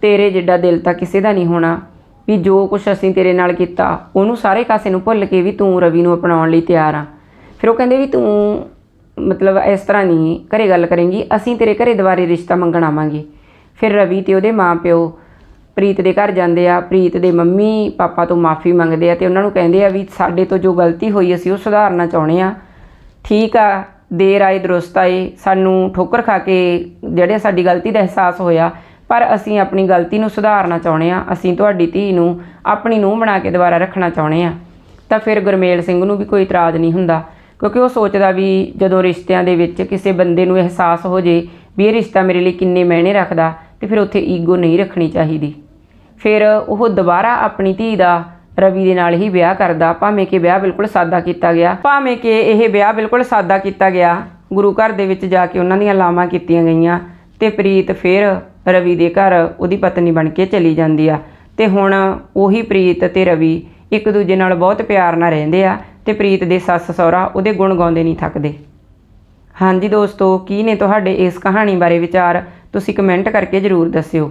ਤੇਰੇ ਜਿੱਡਾ ਦਿਲ ਤਾਂ ਕਿਸੇ ਦਾ ਨਹੀਂ ਹੋਣਾ, ਵੀ ਜੋ ਕੁਝ ਅਸੀਂ ਤੇਰੇ ਨਾਲ ਕੀਤਾ, ਉਹਨੂੰ ਸਾਰੇ ਕਾਸੇ ਨੂੰ ਭੁੱਲ ਕੇ ਵੀ ਤੂੰ ਰਵੀ ਨੂੰ ਅਪਣਾਉਣ ਲਈ ਤਿਆਰ ਆ। ਫਿਰ ਉਹ ਕਹਿੰਦੇ ਵੀ ਤੂੰ ਮਤਲਬ ਇਸ ਤਰ੍ਹਾਂ ਨਹੀਂ, ਘਰੇ ਗੱਲ ਕरेंगी ਅਸੀਂ ਤੇਰੇ ਘਰੇ ਦੁਬਾਰੇ ਰਿਸ਼ਤਾ ਮੰਗਣ ਆਵਾਂਗੇ। ਫਿਰ ਰਵੀ ਤੇ ਉਹਦੇ ਮਾਂ ਪਿਓ ਪ੍ਰੀਤ ਦੇ ਘਰ ਜਾਂਦੇ ਆ, ਪ੍ਰੀਤ ਦੇ ਮੰਮੀ ਪਾਪਾ ਤੋਂ ਮਾਫੀ ਮੰਗਦੇ ਆ ਤੇ ਉਹਨਾਂ ਨੂੰ ਕਹਿੰਦੇ ਆ ਵੀ ਸਾਡੇ ਤੋਂ ਜੋ ਗਲਤੀ ਹੋਈ ਅਸੀਂ ਉਹ ਸੁਧਾਰਨਾ ਚਾਹੁੰਦੇ ਆ। ਠੀਕ ਆ, ਦੇਰ ਆਏ, ਦਰੁਸਤ ਆਏ, ਸਾਨੂੰ ਠੋਕਰ ਖਾ ਕੇ ਜਿਹੜੇ ਸਾਡੀ ਗਲਤੀ ਦਾ ਅਹਿਸਾਸ ਹੋਇਆ, ਪਰ ਅਸੀਂ ਆਪਣੀ ਗਲਤੀ ਨੂੰ ਸੁਧਾਰਨਾ ਚਾਹੁੰਦੇ ਆ, ਅਸੀਂ ਤੁਹਾਡੀ ਧੀ ਨੂੰ ਆਪਣੀ ਨੂੰਹ ਬਣਾ ਕੇ ਦੁਬਾਰਾ ਰੱਖਣਾ ਚਾਹੁੰਦੇ ਆ। ਤਾਂ ਫਿਰ ਗੁਰਮੇਲ ਸਿੰਘ ਨੂੰ ਵੀ ਕੋਈ ਇਤਰਾਜ਼ ਨਹੀਂ ਹੁੰਦਾ, ਕਿਉਂਕਿ ਉਹ ਸੋਚਦਾ ਵੀ ਜਦੋਂ ਰਿਸ਼ਤਿਆਂ ਦੇ ਵਿੱਚ ਕਿਸੇ ਬੰਦੇ ਨੂੰ ਅਹਿਸਾਸ ਹੋ ਜੇ ਵੀ ਇਹ ਰਿਸ਼ਤਾ ਮੇਰੇ ਲਈ ਕਿੰਨੇ ਮਾਇਨੇ ਰੱਖਦਾ, ਤੇ ਫਿਰ ਉੱਥੇ ਈਗੋ ਨਹੀਂ ਰੱਖਣੀ ਚਾਹੀਦੀ। ਫਿਰ ਉਹ ਦੁਬਾਰਾ ਆਪਣੀ ਧੀ ਦਾ ਰਵੀ ਦੇ ਨਾਲ ਹੀ ਵਿਆਹ ਕਰਦਾ, ਭਾਵੇਂ ਕਿ ਵਿਆਹ ਬਿਲਕੁਲ ਸਾਦਾ ਕੀਤਾ ਗਿਆ। ਭਾਵੇਂ ਕਿ ਇਹ ਵਿਆਹ ਬਿਲਕੁਲ ਸਾਦਾ ਕੀਤਾ ਗਿਆ, ਗੁਰੂ ਘਰ ਦੇ ਵਿੱਚ ਜਾ ਕੇ ਉਹਨਾਂ ਦੀਆਂ ਲਾਵਾਂ ਕੀਤੀਆਂ ਗਈਆਂ ਤੇ ਪ੍ਰੀਤ ਫਿਰ ਰਵੀ ਦੇ ਘਰ ਉਹਦੀ ਪਤਨੀ ਬਣ ਕੇ ਚਲੀ ਜਾਂਦੀ ਆ। ਤੇ ਹੁਣ ਉਹੀ ਪ੍ਰੀਤ ਤੇ ਰਵੀ ਇੱਕ ਦੂਜੇ ਨਾਲ ਬਹੁਤ ਪਿਆਰ ਨਾਲ ਰਹਿੰਦੇ ਆ ਤੇ ਪ੍ਰੀਤ ਦੇ ਸੱਸ ਸਹੁਰਾ ਉਹਦੇ ਗੁਣ ਗਾਉਂਦੇ ਨਹੀਂ ਥੱਕਦੇ। ਹਾਂਜੀ ਦੋਸਤੋ, ਕੀ ਨੇ ਤੁਹਾਡੇ ਇਸ ਕਹਾਣੀ ਬਾਰੇ ਵਿਚਾਰ? ਤੁਸੀਂ ਕਮੈਂਟ ਕਰਕੇ ਜਰੂਰ ਦੱਸਿਓ।